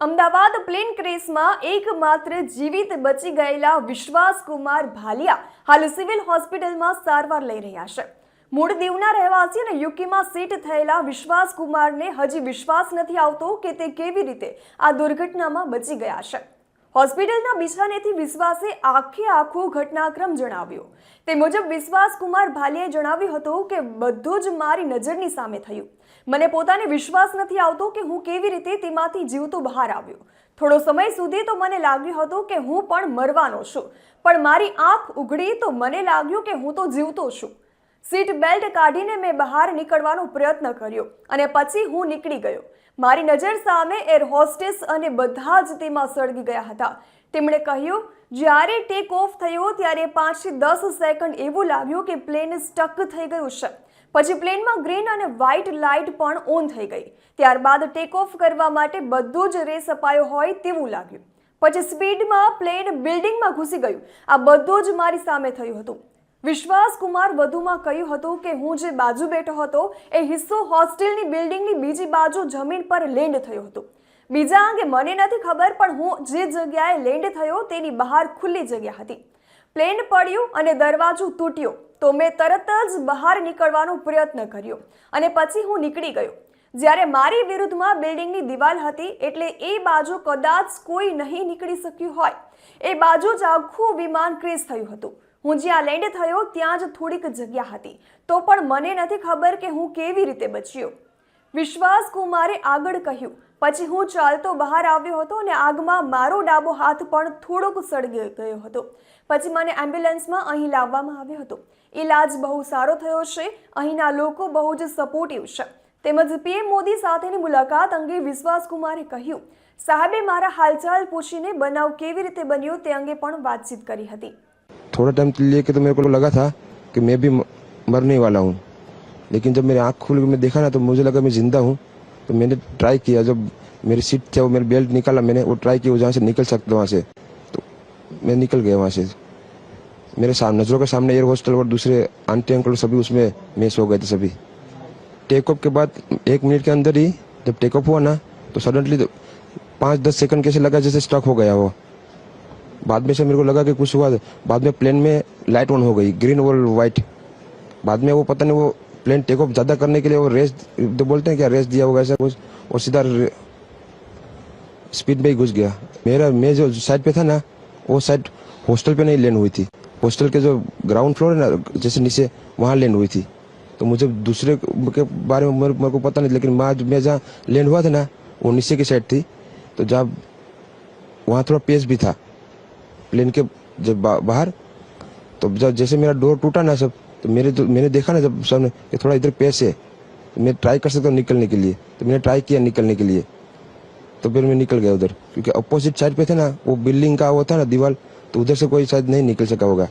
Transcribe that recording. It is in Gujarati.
અમદાવાદ પ્લેન ક્રેશમાં એકમાત્ર જીવિત બચી ગયેલા વિશ્વાસકુમાર ભાલિયા હાલ સિવિલ હોસ્પિટલમાં સારવાર લઈ રહ્યા છે. મૂળ દીવના રહેવાસી અને યુકેમાં સેટ થયેલા વિશ્વાસકુમારને હજી વિશ્વાસ નથી આવતો કે તે કેવી રીતે આ દુર્ઘટનામાં બચી ગયા છે. હોસ્પિટલના બિછાનેથી વિશ્વાસે આખે આખો ઘટનાક્રમ જણાવ્યો. તે મુજબ વિશ્વાસ કુમાર ભાલિયાએ જણાવ્યું હતું કે બધું જ મારી નજરની સામે થયું. મને પોતાને વિશ્વાસ નથી આવતો કે હું કેવી રીતે તેમાંથી જીવતો બહાર આવ્યો. થોડો સમય સુધી તો મને લાગ્યું હતું કે હું પણ મરવાનો છું. પણ મારી આંખ ઉઘડી તો મને લાગ્યું કે હું તો જીવતો છું. સીટ બેલ્ટ કાઢીને મેં બહાર નીકળવાનો પ્રયત્ન કર્યો અને પછી હું નીકળી ગયો. મારી નજર સામે એર હોસ્ટેસ અને બધા જ તેમાં સળગી ગયા હતા. તેમણે કહ્યું, જ્યારે ટેક ઓફ થયો ત્યારે પાંચથી દસ સેકન્ડ એવું લાગ્યું કે પ્લેન સ્ટક થઈ ગયું છે. પછી પ્લેનમાં ગ્રીન અને વ્હાઇટ લાઇટ પણ ઓન થઈ ગઈ. ત્યારબાદ ટેક ઓફ કરવા માટે બધું જ રેસ અપાયો હોય તેવું લાગ્યું. પછી સ્પીડમાં પ્લેન બિલ્ડિંગમાં ઘૂસી ગયું. આ બધું જ મારી સામે થયું હતું. વિશ્વાસ કુમાર વધુમાં કહ્યું હતું કે હું જે બાજુ બેઠો હતો, એ હિસ્સો હોસ્ટેલની બિલ્ડિંગની બીજી બાજુ જમીન પર લેન્ડ થયો હતો. બીજા અંગે મને નથી ખબર, પણ હું જે જગ્યાએ લેન્ડ થયો તેની બહાર ખુલ્લી જગ્યા હતી. પ્લેન પડ્યું અને દરવાજો તૂટ્યો, તો મેં તરત જ બહાર નીકળવાનો પ્રયત્ન કર્યો અને પછી હું નીકળી ગયો. જ્યારે મારી વિરુદ્ધમાં બિલ્ડિંગની દિવાલ હતી, એટલે એ બાજુ કદાચ કોઈ નહીં નીકળી શક્યું હોય. એ બાજુ જ આખું વિમાન ક્રેશ થયું હતું. હું જ્યાં લેન્ડ થયો, ત્યાં જ થોડીક જગ્યા હતી. તો પણ મને નથી ખબર કે હું કેવી રીતે બચ્યો. વિશ્વાસ કુમારે આગળ કહ્યું, પછી હું ચાલતો બહાર આવ્યો હતો અને આગમાં મારો ડાબો હાથ પણ થોડોક સળગી ગયો હતો. પછી મને એમ્બ્યુલન્સમાં અહીં લાવવામાં આવ્યો હતો. ઈલાજ બહુ સારો થયો છે, અહીંના લોકો બહુ જ સપોર્ટિવ છે. તેમજ પીએમ મોદી સાથેની મુલાકાત અંગે વિશ્વાસ કુમારે કહ્યું, સાહેબે મારા હાલચાલ પૂછીને બનાવ કેવી રીતે બન્યો તે અંગે પણ વાતચીત કરી હતી. थोड़ा टाइम लेके तो मेरे को लगा था कि मैं भी मरने वाला हूँ। लेकिन जब मेरी आँख खुल के मैं देखा ना तो मुझे लगा मैं ज़िंदा हूँ। तो मैंने ट्राई किया, जब मेरी सीट थे वो मेरे बेल्ट निकाला, मैंने वो ट्राई किया जहाँ से निकल सकता वहाँ से। तो मैं निकल गया वहाँ से। मेरे सामने नज़रों के सामने एयर हॉस्टल और दूसरे आंटी अंकल सभी उसमें मैच हो गए थे सभी। टेक ऑफ़ के बाद एक मिनट के अंदर ही जब टेक ऑफ़ हुआ ना तो सडनली तो पाँच दस सेकंड कैसे लगा जैसे स्टक हो गया वो। बाद में से मेरे को लगा कि कुछ हुआ बाद में प्लेन में लाइट ऑन हो गई ग्रीन और वाइट बाद में वो पता नहीं वो प्लेन टेक ऑफ़ ज़्यादा करने के लिए वो रेस तो बोलते हैं क्या रेस दिया होगा ऐसा कुछ और सीधा स्पीड में ही घुस गया। मेरा मैं जो साइड पे था ना वो साइड हॉस्टल पे नहीं लैंड हुई थी। हॉस्टल के जो ग्राउंड फ्लोर है ना जैसे नीचे वहाँ लैंड हुई थी। तो मुझे दूसरे के बारे में मेरे, को पता नहीं लेकिन मैं मैं जहाँ लैंड हुआ था ना वो नीचे की साइड थी। तो जहाँ वहाँ थोड़ा पेस भी था। प्लेन के जब बा, बाहर तो जब जैसे मेरा डोर टूटा ना सब तो मेरे तो मैंने देखा ना जब सामने कि थोड़ा इधर पैसे है तो मैं ट्राई कर सकता हूँ निकलने के लिए तो मैंने ट्राई किया निकलने के लिए तो फिर मैं निकल गया उधर क्योंकि अपोजिट साइड पे थे ना वो बिल्डिंग का वो था ना दीवार तो उधर से कोई शायद नहीं निकल सका होगा।